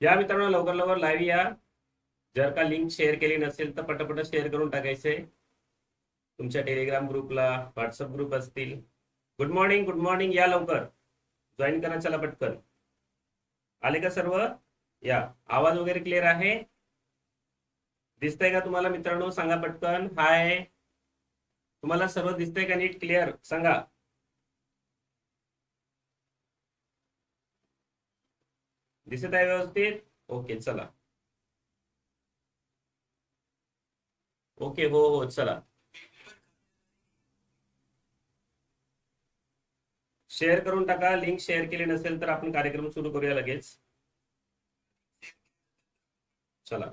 या मित्रांनो लवकर लवकर लाईव्ह या. जर का लिंक शेअर केली नसेल तर पटापट शेअर करून टाकायचे. तुमच्या टेलिग्राम ग्रुपला व्हॉट्सअप ग्रुप असतील. गुड मॉर्निंग गुड मॉर्निंग या लवकर. जॉईन करा चला पटकन. आले का सर्व? या. आवाज वगैरे क्लिअर आहे? दिसतंय का तुम्हाला मित्रांनो? सांगा पटकन. हाय तुम्हाला सर्व दिसतंय का नीट क्लिअर सांगा. दिसत आहे व्यवस्थित? ओके चला. ओके हो हो चला. शेअर करून टाका लिंक शेअर केली नसेल तर आपण कार्यक्रम सुरू करूया लगेच. चला.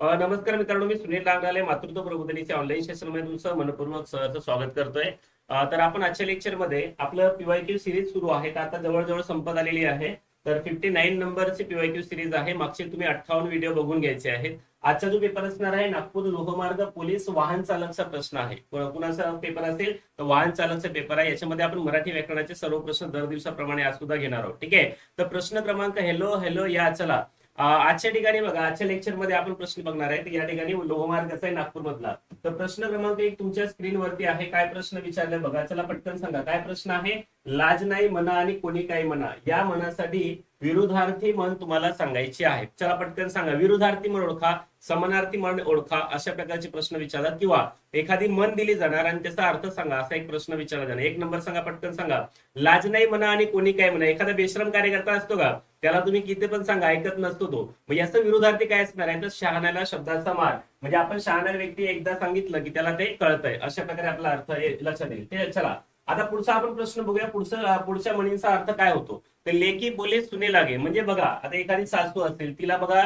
नमस्कार मित्रांनो मी सुनील लांगाले मातृत्व प्रबोधनीच्या ऑनलाईन सेशनमध्ये तुमचं मनपूर्वक सहर्ष स्वागत करतोय. तर आपण आजच्या लेक्चरमध्ये आपलं पीवायक्यू सिरीज सुरू आहे. तर आता जवळजवळ संपत आलेली आहे. तर फिफ्टी नाईन नंबरची पीवायक्यू सिरीज आहे. मागचे तुम्ही अठ्ठावन्न व्हिडिओ बघून घ्यायचे आहेत. आजचा जो पेपर असणार आहे नागपूर लोहमार्ग पोलीस वाहन चालकचा प्रश्न आहे. कुणाचा पेपर असेल तर वाहन चालकचा पेपर आहे. याच्यामध्ये आपण मराठी व्याकरणाचे सर्व प्रश्न दर दिवसाप्रमाणे आज सुद्धा घेणार आहोत. ठीक आहे? तर प्रश्न क्रमांक हॅलो हॅलो या चला. आजच्या ठिकाणी बघा आजच्या लेक्चरमध्ये आपण प्रश्न बघणार आहे या ठिकाणी लोहमार्गाचा आहे नागपूरमधला? तर प्रश्न क्रमांक एक तुमच्या स्क्रीनवरती आहे. काय प्रश्न विचारले बघा. चला पटकन सांगा. काय प्रश्न आहे? लाज नाही म्हणा आणि कोणी काही म्हणा या मनासाठी विरुद्धार्थी म्हण तुम्हाला सांगायची आहे. चला पटकन सांगा. विरुद्धार्थी मन ओळखा समानार्थी मन ओळखा अशा प्रकारचे प्रश्न विचारतात. किंवा एखादी मन दिली जाणार आणि त्याचा अर्थ सांगा असा एक प्रश्न विचारला जाणार. एक नंबर सांगा पटकन सांगा. लाज नाही म्हणा आणि कोणी काय म्हणा. एखादा बेश्रम कार्यकर्ता असतो का? त्याला तुम्ही किती पण सांगा ऐकत नसतो तो. मग याचा विरोधार्थी काय असणार आहे? तर शहाण्याला शब्दाचा मार. म्हणजे आपण शहाणा व्यक्ती एकदा सांगितलं की त्याला ते कळतंय. अशा प्रकारे आपला अर्थ लक्षात येईल. ते चला. आता पुढचा आपण प्रश्न बघूया. पुढचा पुढच्या म्हणींचा अर्थ काय होतो? तर लेकी बोले सुने लागे म्हणजे बघा आता एखादी सासू असेल तिला बघा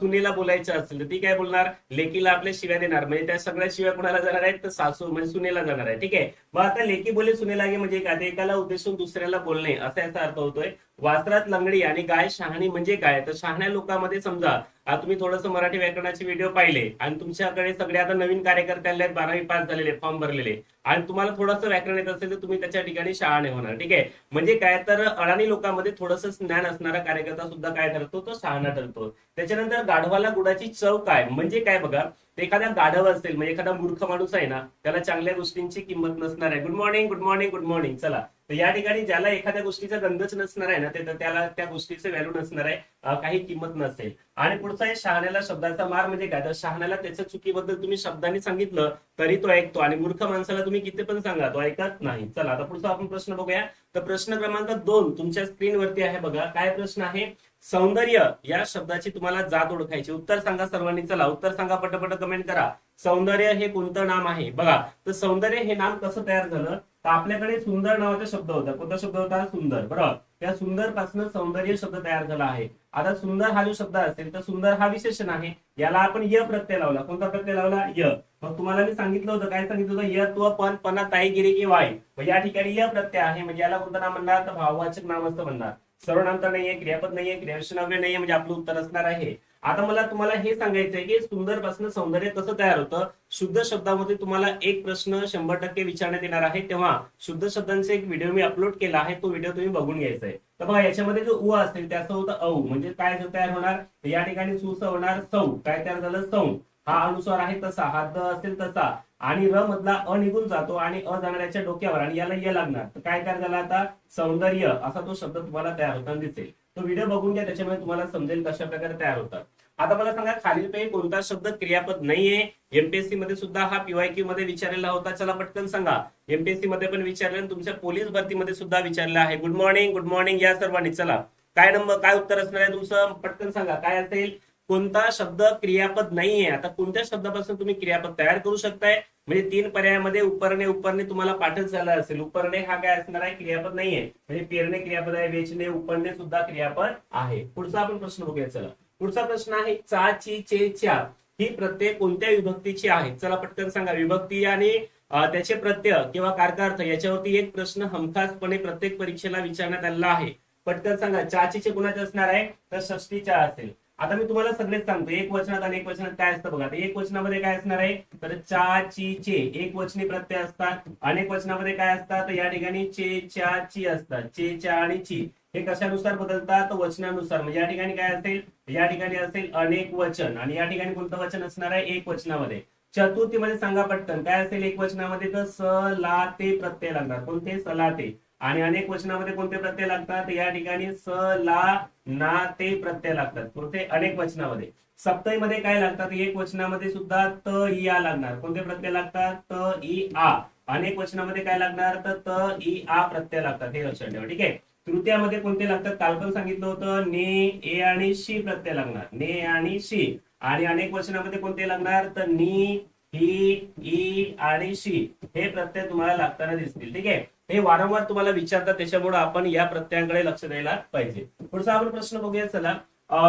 सुनेला बोलायचं असेल तर ती काय बोलणार? लेकीला आपल्या शिव्या देणार. म्हणजे त्या सगळ्या शिव्या कोणाला जाणार आहेत? तर सासू म्हणजे सुनेला जाणार आहे. ठीक आहे? मग आता लेकी बोले सुने लागे म्हणजे एखाद्या एकाला उद्देशून दुसऱ्याला बोलणे असा याचा अर्थ होतोय. वासरात लंगडी आणि गाय शहाणी म्हणजे काय? तर शहाण्या लोकांमध्ये समजा आता तुम्ही थोडंसं मराठी व्याकरणाचे व्हिडिओ पाहिले आणि तुमच्याकडे सगळे आता नवीन कार्यकर्ते आले आहेत बारावी पास झालेले फॉर्म भरलेले आणि तुम्हाला थोडंसं व्याकरण येत असेल तर तुम्ही त्याच्या ठिकाणी शहाणे होणार. ठीक आहे? म्हणजे काय? तर अडाणी लोकांमध्ये थोडंसं ज्ञान असणारा कार्यकर्ता सुद्धा काय ठरतो? तो शहाणा ठरतो. त्याच्यानंतर गाढवाला गुडाची चव काय? म्हणजे काय बघा एखादा गाढव असेल म्हणजे एखादा मूर्ख माणूस आहे ना त्याला चांगल्या गोष्टींची किंमत नसणार आहे. Good morning good morning good morning चला. तर या ठिकाणी ज्याला एखाद्या गोष्टीचा गंधच नसणार आहे ना ते त्याला त्या गोष्टीचं व्हॅल्यू नसणार आहे काही किंमत नसेल. आणि पुढचा आहे शहाण्याला शब्दाचा मार म्हणजे काय? तर शहाण्याला त्याच्या चुकीबद्दल तुम्ही शब्दांनी सांगितलं तरी तो ऐकतो. आणि मूर्ख माणसाला तुम्ही किती पण सांगा तो ऐकत नाही. चला आता पुढचा आपण प्रश्न बघूया. तर प्रश्न क्रमांक दोन तुमच्या स्क्रीनवरती आहे बघा. काय प्रश्न आहे? सौंदर्य या शब्दाची तुम्हाला जात ओळखायची. उत्तर सांगा सर्वांनी. चला उत्तर सांगा पटपट कमेंट करा. सौंदर्य हे कोणतं नाम आहे? बघा तर सौंदर्य हे नाम कसं तयार झालं? तर आपल्याकडे सुंदर नावाचा शब्द होता. कोणता शब्द होता? सुंदर. बरोबर? त्या सुंदरपासून सौंदर्य शब्द तयार झाला आहे. आता सुंदर हा जो शब्द असेल तर सुंदर हा विशेषण आहे. याला आपण य प्रत्यय लावला. कोणता प्रत्यय लावला? य. मग तुम्हाला मी सांगितलं होतं. काय सांगितलं होतं? य त्व पण पणा ताई गिरी की वाय म्हणजे या ठिकाणी य प्रत्यय आहे. म्हणजे याला कोणतं नाम म्हणणार? तर भाववाचक नाम असं म्हणणार. सर्वनाम तर नाहीये क्रियापद नाहीये क्रियाविषयनाव्य नाहीये म्हणजे आपलं उत्तर असणार आहे. आता मला तुम्हाला हे सांगायचंय की सुंदरपासून सौंदर्य कसं तयार होतं? शुद्ध शब्दामध्ये तुम्हाला एक प्रश्न शंभर टक्के विचारण्यात येणार आहे. तेव्हा शुद्ध शब्दांचा एक व्हिडिओ मी अपलोड केला आहे. तो व्हिडिओ तुम्ही बघून घ्यायचा आहे. तर बघा याच्यामध्ये जो उ असेल त्याचं होतं औ. म्हणजे काय तयार होणार? या ठिकाणी सुस होणार सौ. काय तयार झालं? सौ. हा अनुस्वार आहे तसा. हा द असेल तसा. आणि र मधला अ निघून जातो आणि अ जाणाऱ्याच्या डोक्यावर आणि याला य लागणार. तर काय तयार झाला आता? सौंदर्य. असा तो शब्द तुम्हाला तयार होताना दिसेल. तो व्हिडिओ बघून घ्या. त्याच्यामुळे तुम्हाला समजेल कशा प्रकारे तयार होतात. आता मला सांगा खालीलपैकी कोणता शब्द क्रियापद नाहीये? एमपीएससी मध्ये सुद्धा हा पीवायक्यू मध्ये विचारलेला होता. चला पटकन सांगा. एमपीएससी मध्ये पण विचारलं तुमच्या पोलीस भरतीमध्ये सुद्धा विचारलं आहे. गुड मॉर्निंग गुड मॉर्निंग या सर्वांनी. चला. काय नंबर काय उत्तर असणार आहे तुमचं? पटकन सांगा. काय असेल? कोणता शब्द क्रियापद नाहीये? आता कोणत्या शब्दापासून तुम्ही क्रियापद तयार करू शकताय? म्हणजे तीन पर्यायामध्ये उपरणे उपरणे तुम्हाला पाठच झाला असेल. उपरणे हा काय असणार आहे? क्रियापद नाहीये. म्हणजे पेरणे क्रियापद आहे वेचणे उपरणे सुद्धा क्रियापद आहे. पुढचा आपण प्रश्न बघूया. चला. पुढचा प्रश्न आहे चा ची चे च्या ही प्रत्यय कोणत्या विभक्तीची आहे? चला पटकन सांगा विभक्ती आणि त्याचे प्रत्यय किंवा कारकार्थ याच्यावरती एक प्रश्न हमखासपणे प्रत्येक परीक्षेला विचारण्यात आलेला आहे. पटकन सांगा चाचीचे कुणाचे असणार आहे? तर षष्टीच्या असेल. आता मी तुम्हाला सगळेच सांगतो एक वचनात आणि एक वचनात काय असतं बघा. आता एक वचनामध्ये काय असणार आहे? तर चा ची चे एक वचनी प्रत्यय असतात अनेक वचनामध्ये काय असतात? तर या ठिकाणी चे च्या ची असतात. चे च्या आणि ची. हे कशानुसार बदलतात? वचनानुसार. म्हणजे या ठिकाणी काय असेल? या ठिकाणी असेल अनेक वचन. आणि या ठिकाणी कोणतं वचन असणार आहे? एक वचनामध्ये. चतुर्थीमध्ये सांगा पटकन. काय असेल एक वचनामध्ये? तर स ला ते प्रत्यय लागणार. कोणते? सलाते ते. आणि अनेक वचनामध्ये कोणते प्रत्यय लागतात? या ठिकाणी स ला ना ते प्रत्यय लागतात. कोणते? अनेक वचनामध्ये. सप्तमीमध्ये काय लागतात? एक वचनामध्ये सुद्धा त इ आ लागणार. कोणते प्रत्यय लागतात? त इ आ. अनेक वचनामध्ये काय लागणार? तर त इ आ प्रत्यय लागतात. हे लक्षात ठेवा. ठीक आहे? तृतीयामध्ये कोणते लागतात? काल पण सांगितलं होतं ने ए आणि शी प्रत्यय लागणार. ने आणि शी. आणि अनेक वचनामध्ये कोणते लागणार? तर नी ही ई आणि शी हे प्रत्यय तुम्हाला लागताना दिसतील. ठीक आहे? हे वारंवार तुम्हाला विचारतात त्याच्यामुळे आपण या प्रत्ययांकडे लक्ष द्यायला पाहिजे. पुढचा आपण प्रश्न बघूया चला.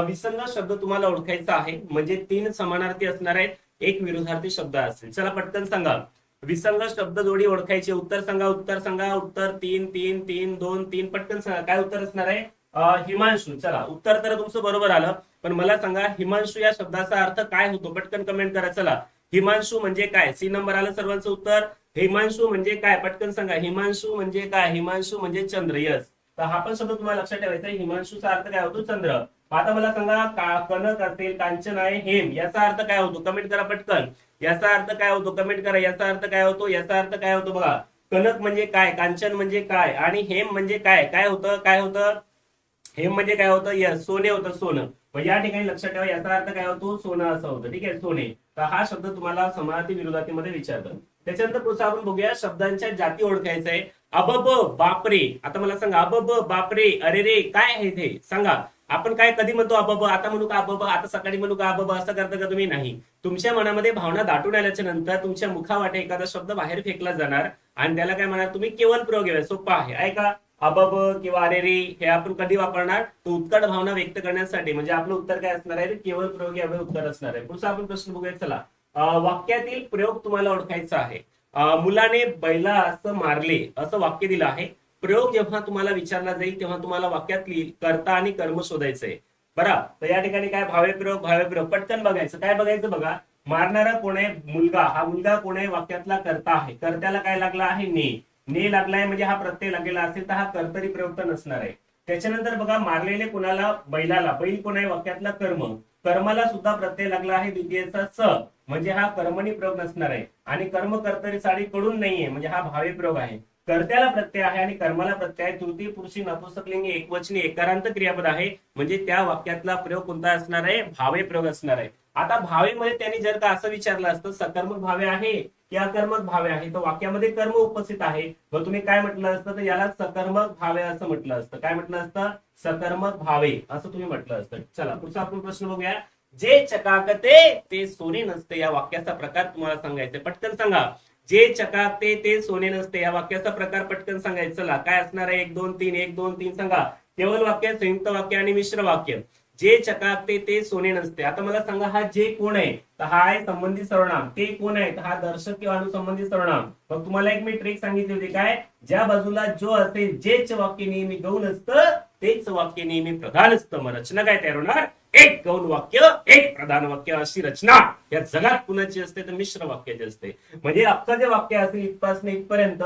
विसंग शब्द तुम्हाला ओळखायचा आहे. म्हणजे तीन समानार्थी असणार आहेत एक विरोधार्थी शब्द असेल. चला पटकन सांगा. विसंग शब्द जोडी ओळखायची. उत्तर सांगा उत्तर सांगा उत्तर तीन तीन तीन दोन तीन पटकन सांगा. काय उत्तर असणार आहे? हिमांशू. चला उत्तर तर तुमचं बरोबर आलं पण मला सांगा हिमांशू या शब्दाचा अर्थ काय होतो? पटकन कमेंट करा. चला हिमांशू म्हणजे काय? सी नंबर आलं सर्वांचं उत्तर. हिमांशू म्हणजे काय? पटकन सांगा. हिमांशू म्हणजे काय? हिमांशू म्हणजे चंद्र. यस तर हा पण शब्द तुम्हाला लक्षात ठेवायचा हिमांशूचा अर्थ काय होतो? चंद्र. आता मला सांगा का- कनक असेल कांचन आहे हेम याचा अर्थ काय होतो? कमेंट करा पटकन. याचा अर्थ काय होतो? कमेंट करा. याचा अर्थ काय होतो? याचा अर्थ काय होतो बघा? कनक म्हणजे काय? कांचन म्हणजे काय? आणि हेम म्हणजे काय? काय होतं? काय होतं? हेम म्हणजे काय होतं? यस सोने होतं सोनं. या ठिकाणी लक्षात ठेवा याचा अर्थ काय होतो? सोनं असं होतं. ठीक आहे? सोने. तर हा शब्द तुम्हाला समानार्थी विरोधातीमध्ये विचारतात. त्याच्यानंतर पुढचं आपण बघूया शब्दांच्या जाती ओळखायचं आहे अबब बापरे. आता मला सांगा अबब बापरे. अरे रे काय आहे ते सांगा. आपण काय कधी म्हणतो आबाब आता म्हणू का आबाब आता सकाळी म्हणू का आबाब असं करता का तुम्ही? नाही. तुमच्या मनामध्ये भावना दाटून आल्याच्यानंतर तुमच्या मुखावाटे एखादा शब्द बाहेर फेकला जाणार आणि त्याला काय म्हणणार तुम्ही केवळ प्रयोग घ्यावा सोपा आहे. ऐका अबब किंवा अरे रे हे आपण कधी वापरणार? तर उत्कट भावना व्यक्त करण्यासाठी म्हणजे आपलं उत्तर काय असणार आहे? केवळ प्रयोग यावे उत्तर असणार आहे. पुढचा आपण प्रश्न बघूया चला. वाक्यातील प्रयोग तुम्हाला ओळखायचा आहे. मुलाने बैला असं मारले असं वाक्य दिलं आहे. प्रयोग जेव्हा तुम्हाला विचारला जाईल तेव्हा तुम्हाला वाक्यातली कर्ता आणि कर्म शोधायचंय. बरं तर या ठिकाणी काय भावे प्रयोग भावे प्रयोग. पटकन बघायचं. काय बघायचं बघा? मारणारा कोण आहे? मुलगा. हा मुलगा कोण आहे? वाक्यातला कर्ता आहे. कर्त्याला काय लागला आहे? ने. ने लागलाय म्हणजे हा प्रत्यय लागलेला असेल तर हा कर्तरी प्रयोग तर नसणार आहे. त्याच्यानंतर बघा मारलेले कोणाला? बैलाला. बैल कोण आहे? वाक्यातला कर्म. कर्माला सुद्धा प्रत्यय लागला आहे द्वितीयचा स. म्हणजे हा कर्मणी प्रयोग नसणार आहे. आणि कर्म कर्तरी साडी कडून नाहीये. म्हणजे हा भावे प्रयोग आहे. कर्त्याला प्रत्यय आहे आणि कर्माला प्रत्यय आहे. तृतीय पुरुषी नपुसकलिंगी एकवचनी एकारांत क्रियापद आहे. म्हणजे त्या वाक्यातला प्रयोग कोणता असणार आहे? भावे प्रयोग असणार आहे. आता भावेमध्ये त्यांनी जर का असं विचारलं असतं सकर्मक भावे आहे की अकर्मक भावे आहे? तर वाक्यामध्ये कर्म उपस्थित आहे. मग तुम्ही काय म्हटलं असतं? तर याला सकर्मक भावे असं म्हटलं असतं. काय म्हटलं असतं? सकर्मक भावे असं तुम्ही म्हटलं असतं. चला पुढचा आपण प्रश्न बघूया. जे चकाकते ते सोने नसते. या वाक्याचा प्रकार तुम्हाला सांगायचा पटकन सांगा. जे चकाकते ते सोने नसते. या वाक्याचा प्रकार पटकन सांगायचं. चला काय असणार आहे? एक दोन तीन एक दोन तीन सांगा. केवळ वाक्य संयुक्त वाक्य आणि मिश्र वाक्य. जे चकाकते ते सोने नसते. आता मला सांगा हा जे कोण आहे? तर हा आहे संबंधित सर्वनाम. ते कोण आहे हा दर्शक किंवा अनुसंबंधित सर्वनाम. मग तुम्हाला एक मी ट्रिक सांगितली होती. काय? ज्या बाजूला जो असेल जेच वाक्य नेहमी गौण असतं तेच वाक्य नेहमी प्रधान असतं. मग रचना काय तयार होणार? एक गौण वाक्य एक प्रधान वाक्य अशी रचना. या जगात कुणाची असते तर मिश्र वाक्याची असते. म्हणजे आत्ता जे वाक्य असेल इथपासून इथपर्यंत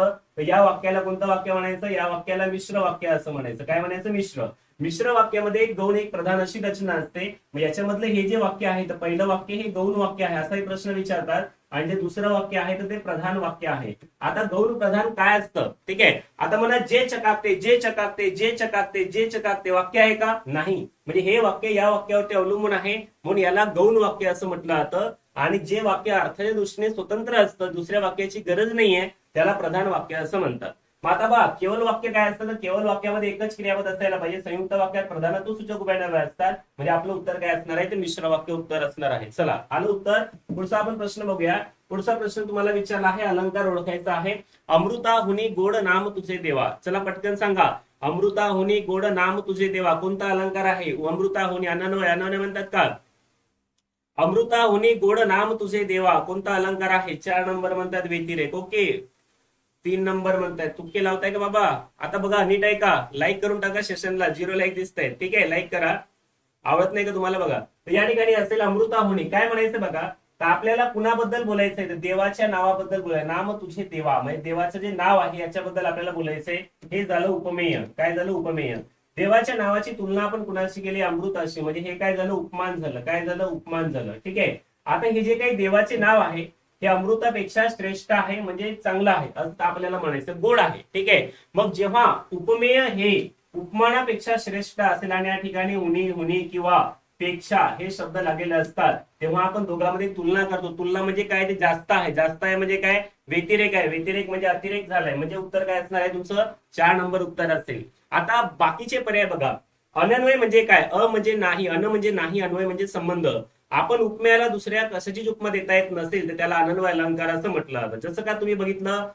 या वाक्याला कोणतं वाक्य म्हणायचं? या वाक्याला मिश्र वाक्य असं म्हणायचं. काय म्हणायचं? मिश्र. मिश्र वाक्यामध्ये एक गौण एक प्रधान अशी रचना असते. याच्यामधलं हे जे वाक्य आहे तर पहिलं वाक्य हे गौण वाक्य आहे असाही प्रश्न विचारतात. आणि जे दुसरं वाक्य आहे तर ते प्रधान वाक्य आहे. आता गौण प्रधान काय असतं? ठीक आहे? आता म्हणा जे चकाकते जे चकाकते जे चकाकते जे चकाकते वाक्य आहे का? नाही. म्हणजे हे वाक्य या वाक्यावरती अवलंबून आहे. म्हणून याला गौण वाक्य असं म्हटलं जातं. आणि जे वाक्य अर्थाच्या दृष्टीने स्वतंत्र असतं दुसऱ्या वाक्याची गरज नाहीये त्याला प्रधान वाक्य असं म्हणतात. आता बा केवळ वाक्य काय असतं तर केवळ वाक्यामध्ये एकच क्रियापद असायला पाहिजे. संयुक्त वाक्यात प्रधानत्व सूचक उभ्या असतात. म्हणजे आपलं उत्तर काय असणार आहे? ते मिश्र वाक्य उत्तर असणार आहे. चला आलं उत्तर? पुढचा आपण प्रश्न बघूया. पुढचा प्रश्न तुम्हाला विचारला आहे. अलंकार ओळखायचा आहे. अमृता हुनी गोड नाम तुझे देवा. चला पटकन सांगा. अमृता हुनी गोड नाम तुझे देवा. कोणता अलंकार आहे? अमृता हुनी अनन्वय अनन्वय म्हणतात का? अमृता हुनी गोड नाम तुझे देवा. कोणता अलंकार आहे? चार नंबर म्हणतात व्यतिरेक ओके. तीन नंबर म्हणताय. तुक्के लावताय का बाबा? आता बघा नीट आहे का लाईक करून टाका सेशनला. झिरो लाईक दिसत आहे ठीक आहे? लाईक करा. आवडत नाही का तुम्हाला बघा? तर या ठिकाणी असेल अमृता होणे काय म्हणायचं बघा? तर आपल्याला कुणाबद्दल बोलायचंय? तर देवाच्या नावाबद्दल बोलाय. नाम तुझे देवा. म्हणजे देवाचं जे नाव आहे याच्याबद्दल आपल्याला बोलायचंय. हे झालं उपमेय काय झालं उपमेय देवाच्या नावाची तुलना आपण कुणाशी केली? अमृताशी. म्हणजे हे काय झालं? उपमान झालं. काय झालं? उपमान झालं. ठीक आहे? आता हे जे काही देवाचे नाव आहे हे अमृतापेक्षा श्रेष्ठ आहे म्हणजे चांगलं आहे. असं आपल्याला म्हणायचं गोड आहे. ठीक आहे? मग जेव्हा उपमेय हे उपमानापेक्षा श्रेष्ठ असेल आणि या ठिकाणी उनी हुनी किंवा पेक्षा हे शब्द लागलेले असतात तेव्हा आपण दोघांमध्ये तुलना करतो. तुलना म्हणजे काय? ते जास्त आहे. जास्त आहे म्हणजे काय? व्यतिरेक आहे. व्यतिरेक म्हणजे अतिरेक झालाय. म्हणजे उत्तर काय असणार आहे? तुमचं चार नंबर उत्तर असेल. आता बाकीचे पर्याय बघा. अनन्वय म्हणजे काय? अ म्हणजे नाही. अन म्हणजे नाही. अन्वय म्हणजे संबंध. आपण उपमेयाला दुसऱ्या कशाची उपमा देता येत नसेल तर त्याला अनन्वय अलंकार असं म्हटलं जातं. जसं का तुम्ही बघितलं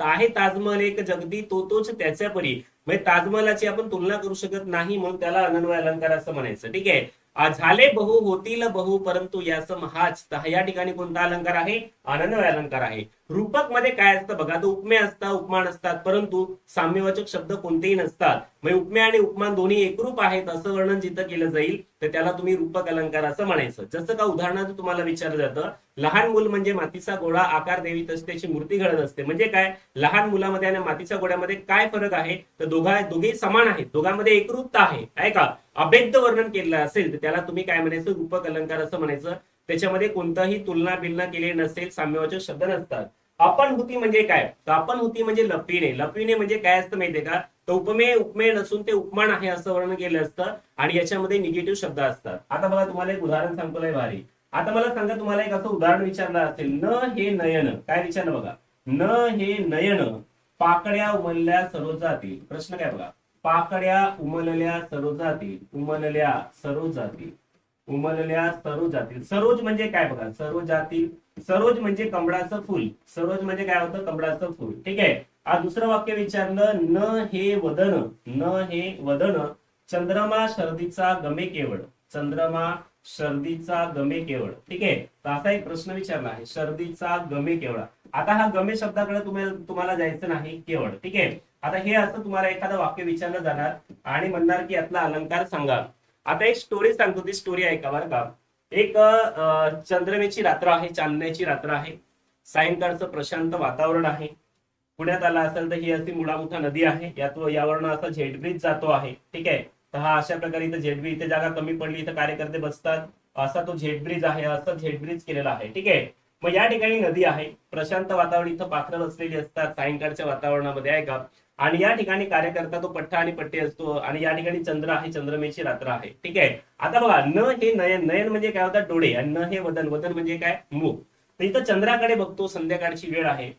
आहे ताजमहल एक जगदी तो तोच त्याच्या परी. म्हणजे ताजमहलाची आपण तुलना करू शकत नाही म्हणून त्याला अनन्वय अलंकार असं म्हणायचं. ठीक आहे? झाले बहु होतील बहु परंतु याच महाच. या ठिकाणी कोणता अलंकार आहे? अनन्वय अलंकार आहे. रूपकमध्ये काय असतं बघा तो उपमे असतात उपमान असतात परंतु साम्यवाचक शब्द कोणतेही नसतात. म्हणजे उपमे आणि उपमान दोन्ही एकरूप आहेत असं वर्णन जिथं केलं जाईल. तर त्याला तुम्ही रूपक अलंकार असं म्हणायचं. जसं का उदाहरणार्थ तुम्हाला विचारलं जातं लहान मूल म्हणजे मातीचा गोळा आकार देवी असते त्याची मूर्ती घडत असते. म्हणजे काय? लहान मुलामध्ये आणि मातीच्या गोळ्यामध्ये काय फरक आहे? तर दोघा दोघेही समान आहेत. दोघांमध्ये एकरूपता आहे. काय का? अभेद्य वर्णन केलेलं असेल तर त्याला तुम्ही काय म्हणायचं? रूपक अलंकार असं म्हणायचं. त्याच्यामध्ये कोणताही तुलना बिलना केली नसेल साम्यवाचक शब्द नसतात. आपण होती म्हणजे काय? तर आपण होती म्हणजे लपिने लपविणे म्हणजे काय असतं माहितीये का? तर उपमेय उपमेय नसून ते उपमान आहे असं वर्णन केलं असतं आणि याच्यामध्ये निगेटिव्ह शब्द असतात. आता मला तुम्हाला एक उदाहरण सांगतो भारी. आता मला सांगा तुम्हाला एक असं उदाहरण विचारलं असेल. न हे नयन. काय विचारलं बघा? न हे नयन पाकड्या उमलल्या सरोजातील प्रश्न काय बघा? पाकड्या उमलल्या सरोजातील उमलल्या सरोजातील उमलल्या सरोजातील सरोज म्हणजे काय बघा? सरोजातील सरोज म्हणजे कमळाचं फुल. सरोज म्हणजे काय होतं? कमळाचं फुल. ठीक आहे? आज दुसरं वाक्य विचारलं न हे वदन न हे वदन चंद्रमा शर्दीचा गमे केवळ. चंद्रमा शर्दीचा गमे केवळ. ठीक आहे? तर असा एक प्रश्न विचारला आहे. शर्दीचा गमे केवळ. आता हा गमे शब्दाकडे तुम्हाला तुम्हाला जायचं नाही केवळ. ठीक आहे? आता हे असं तुम्हाला एखादं वाक्य विचारलं जाणार आणि म्हणणार की यातला अलंकार सांगा. आता एक स्टोरी सांगतो. ती स्टोरी ऐका बरं का. एक चंद्रमेची रात्र आहे चांदण्याची रात्र आहे सायंकाळचं प्रशांत वातावरण आहे. पुण्यात आला असेल तर ही अशी मुळामुठा नदी आहे. यातून यावरनं असा झेड ब्रिज जातो आहे. ठीक आहे? तर हा अशा प्रकारे इथं झेड ब्रिज इथे जागा कमी पडली इथं कार्यकर्ते बसतात. असा तो झेड ब्रिज आहे असा झेड ब्रिज केलेला आहे. ठीक आहे? मग या ठिकाणी नदी आहे. प्रशांत वातावरण इथं पाखरं बसलेली असतात. सायंकाळच्या वातावरणामध्ये आहे का? आणि या ठिकाणी कार्यकर्ता तो पठ्ठा आणि पट्टी असतो आणि या ठिकाणी चंद्र आहे चंद्रमेची रात्र आहे. ठीक आहे? आता बघा न हे नयन नयन म्हणजे काय होतं? डोळे आणि न हे वदन. वदन म्हणजे काय? मुख तर इथं चंद्राकडे बघतो संध्याकाळची वेळ आहे.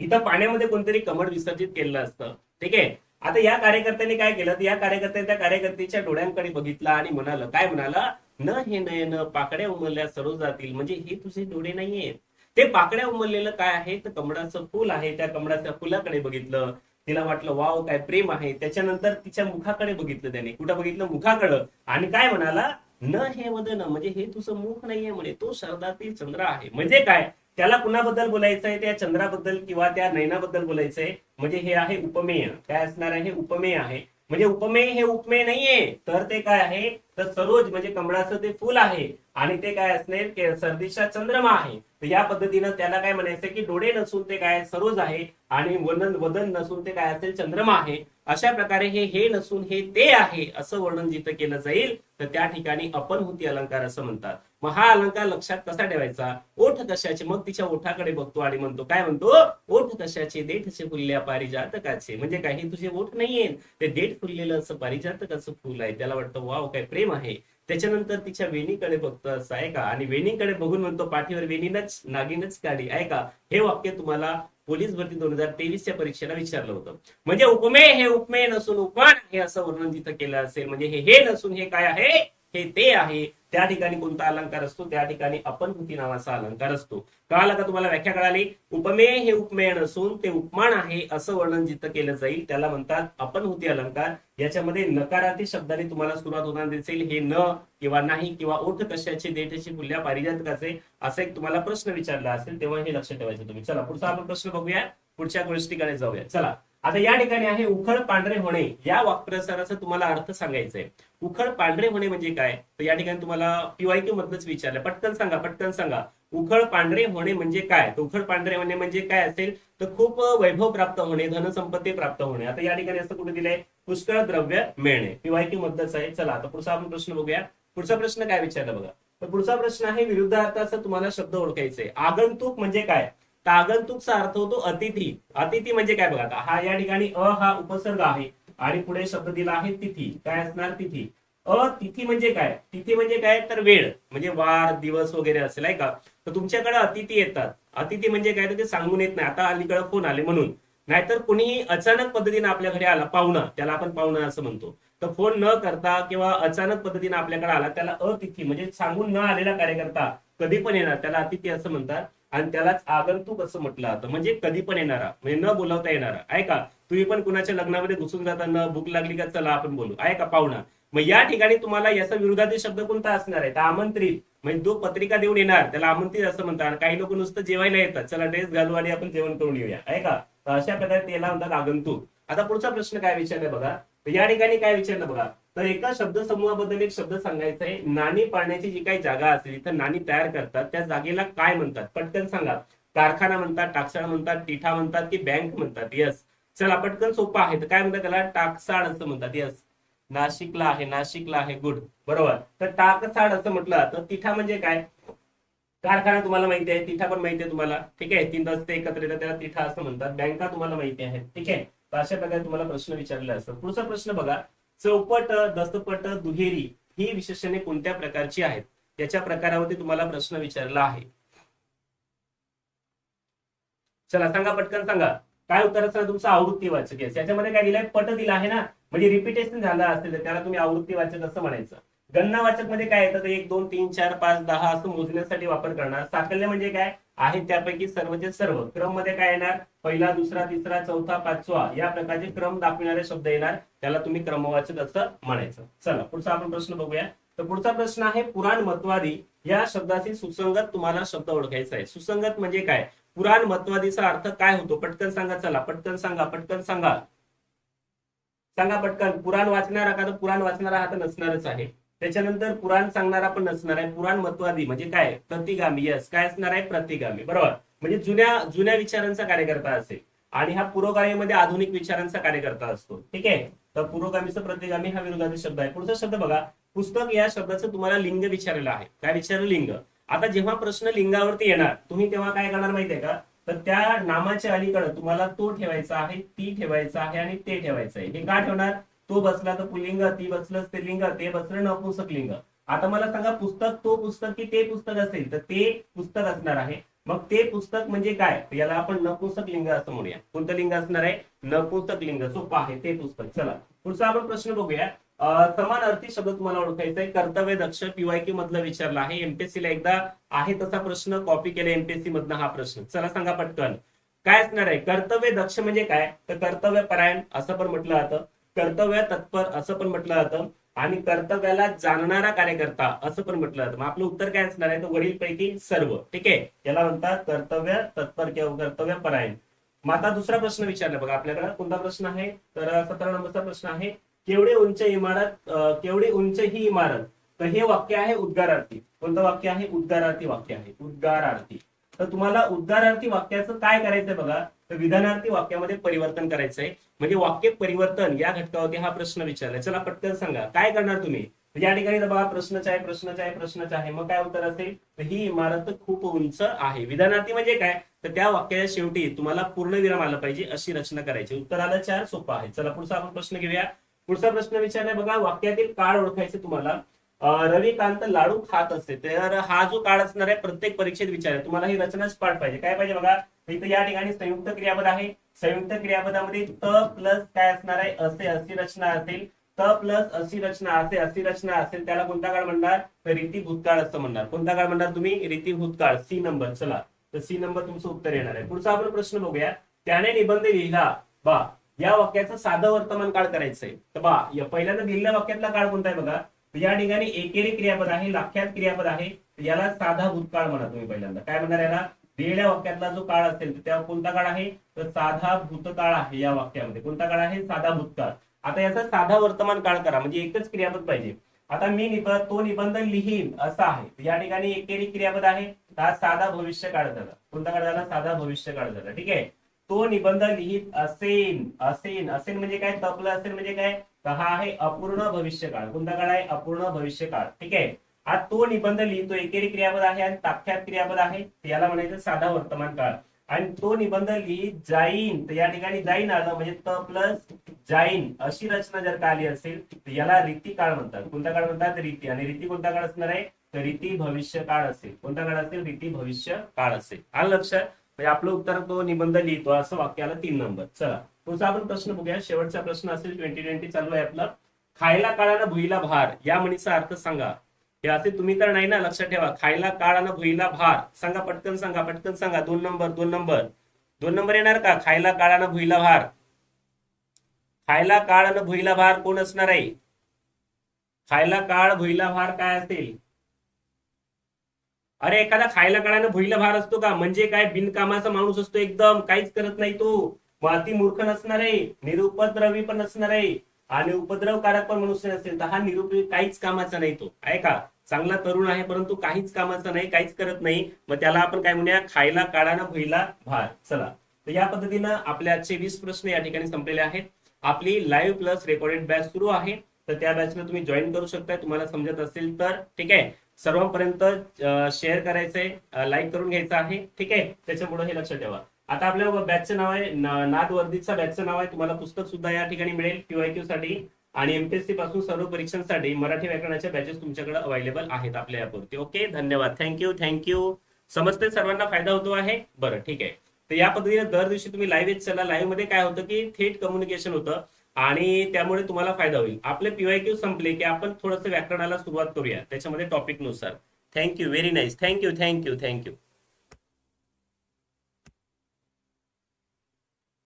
इथं पाण्यामध्ये कोणतरी कमळ विसर्जित केलेलं असतं. ठीक आहे? आता या कार्यकर्त्यांनी काय केलं? तर या कार्यकर्त्याने त्या कार्यकर्त्याच्या डोळ्यांकडे बघितलं आणि म्हणालं काय म्हणाला? न हे नयन पाकड्या उमलल्या सर्व जातील. म्हणजे हे तुझे डोळे नाहीयेत. ते पाकड्या उमललेलं काय आहे? तर कमळाचं फुल आहे. त्या कमळाच्या फुलाकडे बघितलं. तिला वाटलं वाव काय प्रेम आहे. त्याच्यानंतर तिच्या मुखाकडे बघितलं त्याने. कुठं बघितलं? मुखाकडं. आणि काय म्हणाला? न हे वदन म्हणजे हे तुझं मुख नाहीये म्हणे. तो शरदातील चंद्र आहे. म्हणजे काय? त्याला कुणाबद्दल बोलायचं आहे त्या चंद्राबद्दल किंवा त्या नयनाबद्दल बोलायचंय? म्हणजे हे आहे उपमेय. काय असणार आहे? हे उपमेय आहे. म्हणजे उपमेय हे उपमेय नाहीये. तर ते काय आहे? तर सरोज म्हणजे कमळाचं ते फुल आहे. आणि ते काय असणार? की सर्दीचा चंद्रमा आहे. तर या पद्धतीनं त्याला काय म्हणायचं की डोळे नसून ते काय सरोज आहे आणि वदन वदन नसून ते काय असेल चंद्रमा आहे. अशा प्रकारे हे हे नसून हे ते आहे असं वर्णन जिथं केलं जाईल तर त्या ठिकाणी आपण होती अलंकार असं म्हणतात. मग हा अलंकार लक्षात कसा ठेवायचा? ओठ कशाचे? मग तिच्या ओठाकडे बघतो आणि म्हणतो काय म्हणतो? ओठ कशाचे? देठचे फुलल्या पारिजातकाचे. म्हणजे काय हे तुझे ओठ नाहीये ते देठ फुललेलं असं पारिजातकाचं फुल आहे. त्याला वाटतं वाव काय प्रेम आहे. त्याच्यानंतर तिच्या वेणीकडे बघतो असं ऐका आणि वेणीकडे बघून म्हणतो पाठीवर वेणीनच नागिनच काढी ऐका हे वाक्य तुम्हाला पोलीस भरती दोन हजार तेवीसच्या परीक्षेला विचारलं होतं. म्हणजे उपमेय हे उपमेय नसून उपमान हे असं वर्णन तिथं केलं असेल. म्हणजे हे हे नसून हे काय आहे? हे ते आहे. त्या ठिकाणी कोणता अलंकार असतो? त्या ठिकाणी अपनभूती नावाचा अलंकार असतो. कळालं का तुम्हाला? व्याख्या कळाली? उपमेय हे उपमेय नसून ते उपमान आहे असं वर्णन जिथं केलं जाईल त्याला म्हणतात अपनभूती अलंकार. याच्यामध्ये नकारार्थी शब्दाने तुम्हाला सुरुवात होणार दिसेल. हे न किंवा नाही किंवा ओठ कशाचे देठाची मूल्या पारिजातकाचे असा एक तुम्हाला प्रश्न विचारला असेल तेव्हा हे लक्ष ठेवायचं तुम्ही. चला पुढचा आपण प्रश्न बघूया. पुढच्या गोष्टीकडे जाऊया. चला. आता या ठिकाणी आहे उखळ पांढरे होणे. या वाक्प्रसाराचा तुम्हाला अर्थ सांगायचा आहे उखळ पांढरे होणे म्हणजे काय? तर या ठिकाणी तुम्हाला पीवायक्यू मधनच विचारलं. पटकन सांगा पटकन सांगा. उखळ पांढरे होणे म्हणजे काय? तर उखळ पांढरे होणे म्हणजे काय असेल? तर खूप वैभव प्राप्त होणे धनसंपत्ती प्राप्त होणे. आता या ठिकाणी असं कुठे दिलंय? पुष्कळ द्रव्य मिळणे. पीवायक्यू मधलंच आहे. चला आता पुढचा आपण प्रश्न बघूया. पुढचा प्रश्न काय विचारला बघा. तर पुढचा प्रश्न आहे विरुद्धार्थाचा तुम्हाला शब्द ओळखायचा आहे आगंतुक म्हणजे काय? तागंतुकचा अर्थ होतो अतिथी. अतिथी म्हणजे काय बघा आता हा या ठिकाणी अ हा उपसर्ग आहे आणि पुढे शब्द दिला आहे तिथी. काय असणार तिथी? अतिथी म्हणजे काय? तिथी म्हणजे काय? तर वेळ म्हणजे वार दिवस वगैरे असेल आहे का? तर तुमच्याकडे अतिथी येतात. अतिथी म्हणजे काय? तर ते सांगून येत नाही. आता अलीकडे फोन आले म्हणून. नाहीतर कुणीही अचानक पद्धतीने आपल्या घरी आला पाहुणा त्याला आपण पाहुणा असं म्हणतो. तर फोन न करता किंवा अचानक पद्धतीने आपल्याकडे आला त्याला अतिथी म्हणजे सांगून न आलेला कार्यकर्ता कधी पण येणार त्याला अतिथी असं म्हणतात. आणि त्यालाच आगंतुक असं म्हटलं जातं. म्हणजे कधी पण येणारा म्हणजे न बोलावता येणारा. ऐका तुम्ही पण कुणाच्या लग्नामध्ये घुसून जाताना भूक लागली का? चला आपण बोलू. ऐका पाहुणा. मग या ठिकाणी तुम्हाला याचा विरोधातील शब्द कोणता असणार आहे? तर आमंत्रित. म्हणजे जो पत्रिका देऊन येणार त्याला आमंत्रित असं म्हणतात. आणि काही लोक नुसतं जेवायला येतात. चला ड्रेस घालू आणि आपण जेवण करून येऊया. ऐका अशा प्रकारे त्याला म्हणतात आगंतुक. आता पुढचा प्रश्न काय विचारलाय बघा. तर या ठिकाणी काय विचारलं बघा तर एका शब्द समूहाबद्दल एक शब्द सांगायचा आहे नाणी पाळण्याची जी काही जागा असेल तर नाणी तयार करतात त्या जागेला काय म्हणतात? पटकन सांगा. कारखाना म्हणतात टाकसाळ म्हणतात टिठा म्हणतात की बँक म्हणतात यस चला पटकन सोपं आहे. तर काय म्हणतात त्याला? टाकसाळ असं म्हणतात यस नाशिकला आहे नाशिकला आहे गुड बरोबर. तर टाकसाळ असं म्हटलं तर तिठा म्हणजे काय? कारखाना तुम्हाला माहिती आहे तिठा पण माहिती आहे तुम्हाला. ठीक आहे? तीन रस्ते एकत्र येतात त्याला तिठा असं म्हणतात. बँका तुम्हाला माहिती आहे ठीक आहे? तर अशा प्रकारे तुम्हाला प्रश्न विचारले असतात. पुढचा प्रश्न बघा. चौपट दस्तपट दुहेरी ही विशेषणे कोणत्या प्रकारची आहेत? त्याच्या प्रकारावरती तुम्हाला प्रश्न विचारला आहे. चला सांगा पटकन सांगा. काय उत्तर असणार तुमचं? आवृत्ती वाचक याच्यामध्ये काय दिलंय? पट दिला आहे ना? म्हणजे रिपीटेशन झालं असेल तर त्याला तुम्ही आवृत्ती वाचक असं म्हणायचं. गणना वाचकमध्ये काय येतं? एक दोन तीन चार पाच दहा असं मोजण्यासाठी वापर करणार. साकल्य म्हणजे काय? आहे त्यापैकी सर्वचे सर्व. क्रममध्ये काय येणार? पहिला दुसरा तिसरा चौथा पाचवा या प्रकारचे क्रम दाखविणारे शब्द येणार. त्याला तुम्ही क्रमवाचक असं म्हणायचं. चला पुढचा आपण प्रश्न बघूया. तर पुढचा प्रश्न आहे पुराण मतवादी या शब्दाची सुसंगत तुम्हाला शब्द ओळखायचा आहे. सुसंगत म्हणजे काय? पुराण मतवादीचा अर्थ काय होतो? पटकन सांगा चला. पटकन सांगा पटकन सांगा. सांगा पटकन. पुराण वाचणारा का? तर पुराण वाचणारा हा तर नसणारच आहे. त्याच्यानंतर पुराण सांगणारा पण नसणार आहे. पुराण मतवादी म्हणजे काय? प्रतिगामी. यस काय असणार आहे? प्रतिगामी. बरोबर? म्हणजे जुन्या जुन्या विचारांचा कार्यकर्ता असेल. आणि हा पुरोगामीमध्ये आधुनिक विचारांचा कार्यकर्ता असतो. ठीक आहे? तर पुरोगामीचा प्रतिगामी हा विरोधातील शब्द आहे. पुढचा शब्द बघा. पुस्तक या शब्दाचं तुम्हाला लिंग विचारलेलं आहे. काय विचारलं? लिंग. आता जेव्हा प्रश्न लिंगावरती येणार तुम्ही तेव्हा काय करणार माहितीये का? तर त्या नामाच्या अलीकडे तुम्हाला तो ठेवायचा आहे ती ठेवायचा आहे आणि ते ठेवायचं आहे. हे का ठेवणार? तो बसला तर पुलिंग ती बसलं ते लिंग ते बसलं नपुंसक लिंग. आता मला सांगा पुस्तक तो पुस्तक की ते पुस्तक असेल तर ते पुस्तक असणार आहे. मग ते पुस्तक म्हणजे काय? याला आपण नपुंसक लिंग असं म्हणूया. कोणतं लिंग असणार आहे? नपुंसक लिंग. सोपं आहे ते पुस्तक. चला. पुढचा आपण प्रश्न बघूया. समान अर्थी शब्द तुम्हाला ओळखायचा आहे. कर्तव्य दक्ष पीवायक्यू मधलं विचारला आहे. एमपीएससी ला एकदा आहे तसा प्रश्न. कॉपी केला एमपीएससी मधनं हा प्रश्न. चला सांगा पटकन. काय असणार आहे? कर्तव्य दक्ष म्हणजे काय? तर कर्तव्य परायण असं पण म्हटलं जातं. कर्तव्य तत्पर असं पण म्हटलं जातं. आणि कर्तव्याला जाणणारा कार्यकर्ता असं पण म्हटलं जातं. मग आपलं उत्तर काय असणार आहे? तर वरील पैकी सर्व. ठीक आहे? याला म्हणतात कर्तव्य तत्पर किंवा कर्तव्य परायण मग आता दुसरा प्रश्न विचारला. बघा आपल्याकडे कोणता प्रश्न आहे? तर सतरा नंबरचा प्रश्न आहे केवढे उंच इमारत केवढी उंच ही इमारत? तर हे वाक्य आहे उद्गारार्थी. कोणतं वाक्य आहे? उद्गारार्थी वाक्य आहे. उद्गारार्थी. तर तुम्हाला उद्गारार्थी वाक्याचं काय करायचंय बघा? तर विधानार्थी वाक्यामध्ये परिवर्तन करायचंय. म्हणजे वाक्य परिवर्तन या घटकावरती हा प्रश्न विचारलाय. चला पटकन सांगा. काय करणार तुम्ही? म्हणजे या ठिकाणी तर बघा प्रश्नच आहे प्रश्नच आहे प्रश्नच आहे. मग काय उत्तर असेल? तर ही इमारत खूप उंच आहे. विधानार्थी म्हणजे काय? तर त्या वाक्याच्या शेवटी तुम्हाला पूर्ण विराम आला पाहिजे अशी रचना करायची. उत्तर आलं चार सोपं आहे. चला पुढचा आपण प्रश्न घेऊया. पुढचा प्रश्न विचारलाय बघा वाक्यातील काळ ओळखायचे तुम्हाला. रविकांत लाडू खात असते. तर हा जो काळ असणार आहे प्रत्येक परीक्षेत विचार तुम्हाला ही रचनाच पाठ पाहिजे. काय पाहिजे बघा? इथं या ठिकाणी संयुक्त क्रियापद आहे. संयुक्त क्रियापदामध्ये त प्लस काय असणार आहे? असे अशी रचना असेल. त प्लस अशी रचना असे अशी रचना असेल. त्याला कोणता काळ म्हणणार? तर रीती भूतकाळ असं म्हणणार. कोणता काळ म्हणणार तुम्ही? रीती भूतकाळ सी नंबर. चला. तर सी नंबर तुमचं उत्तर येणार आहे. पुढचा आपण प्रश्न बघूया. त्याने निबंध लिहिला. बा या वाक्याचं साधं वर्तमान काळ करायचंय. तर बा या पहिल्यांदा दिलेल्या वाक्यातला काळ कोणता आहे बघा? या ठिकाणी एकेरी क्रियापद आहे लाख्यात क्रियापद आहे. याला साधा भूतकाळ म्हणा तुम्ही पहिल्यांदा. काय म्हणणार याला? दिलेल्या वाक्यातला जो काळ असेल तर त्या कोणता काळ आहे? तर साधा भूतकाळ आहे या वाक्यामध्ये. कोणता काळ आहे? साधा भूतकाळ. आता याचा साधा वर्तमान काळ करा. म्हणजे एकच क्रियापद पाहिजे. आता मी निबंध तो निबंध लिहीन असा आहे. या ठिकाणी एकेरी क्रियापद आहे. हा साधा भविष्य काळ झाला. कोणता काळ झाला? साधा भविष्य काळ झाला. ठीक आहे? तो निबंध लिहित असेन असेन. असेन म्हणजे काय? तपलं असेल म्हणजे काय? तर हा आहे अपूर्ण भविष्यकाळ कोणता काळ आहे? अपूर्ण भविष्यकाळ ठीक आहे? हा तो निबंध लिहितो एकेरी क्रियापद आहे आणि ताख्यात क्रियापद आहे याला म्हणायचं साधा वर्तमान काळ. आणि तो निबंध लिहित जाईन तर या ठिकाणी जाईन आलं म्हणजे त प्लस जाईन अशी रचना जर का आली असेल तर याला रीती काळ म्हणतात. कोणता काळ म्हणतात? रीती. आणि रीती कोणता काळ असणार आहे? तर रीती भविष्य काळ असेल. कोणता काळ असेल? रीती भविष्य काळ असेल. आलं लक्षात? म्हणजे आपलं उत्तर तो निबंध लिहितो. असं वाक्याला तीन नंबर. चला. पुढचा आपण प्रश्न बघूया. शेवटचा प्रश्न असेल ट्वेंटी ट्वेंटी चालू आहे आपला. खायला काळाला भुईला भार. या म्हणीचा अर्थ सांगा. हे असे तुम्ही तर नाही ना लक्षात ठेवा. खायला काळानं भुईला भार सांगा पटकन सांगा पटकन सांगा. दोन नंबर दोन नंबर. दोन नंबर येणार का? खायला काळानं भुईला भार खायला काळानं भुईला भार कोण असणार आहे? खायला काळ भुईला भार काय असेल? अरे एखादा खायला काळानं भुईला भार असतो का? म्हणजे काय? बिनकामाचा माणूस असतो एकदम. काहीच करत नाही तो. माती मूर्ख नसणार आहे. निरुपद्रवी पण नसणार आहे. आणि उपद्रवकारक पण मनुष्य नसेल तर हा निरुपयोग काहीच कामाचा नाही तो. ऐका चांगला तरुण आहे परंतु काहीच कामाचा नाही काहीच करत नाही. मग त्याला आपण काय म्हणूया खायला काढाना भैला भार. चला. तर या पद्धतीनं आपले आजचे वीस प्रश्न या ठिकाणी संपलेले आहेत. आपली लाईव्ह प्लस रेकॉर्डेड बॅच सुरू आहे. तर त्या बॅचला तुम्ही जॉईन करू शकता तुम्हाला समजत असेल तर ठीक आहे. सर्वांपर्यंत शेअर करायचंय लाईक करून घ्यायचं आहे. ठीक आहे. त्याच्यामुळे हे लक्षात ठेवा. आता आपल्या बॅचचं नाव आहे नाद वर्दीचा बॅचचं नाव आहे. तुम्हाला पुस्तक सुद्धा या ठिकाणी मिळेल. क्यू साठी. आणि एमपीएससी पासून सर्व परीक्षांसाठी मराठी व्याकरणाच्या बॅचेस तुमच्याकडे अवेलेबल आहेत आपल्या यापुरती. ओके धन्यवाद. थँक्यू थँक्यू समजते सर्वांना फायदा होतो आहे? बरं ठीक आहे. तर या पद्धतीने दर दिवशी तुम्ही लाईव्ह येत चला लाईव्हमध्ये काय होतं की थेट कम्युनिकेशन होतं आणि त्यामुळे तुम्हाला फायदा होईल. आपले पीवायक्यू संपले की आपण थोडंसं व्याकरणाला सुरुवात करूया. त्याच्यामध्ये टॉपिकनुसार thank you very nice thank you thank you thank you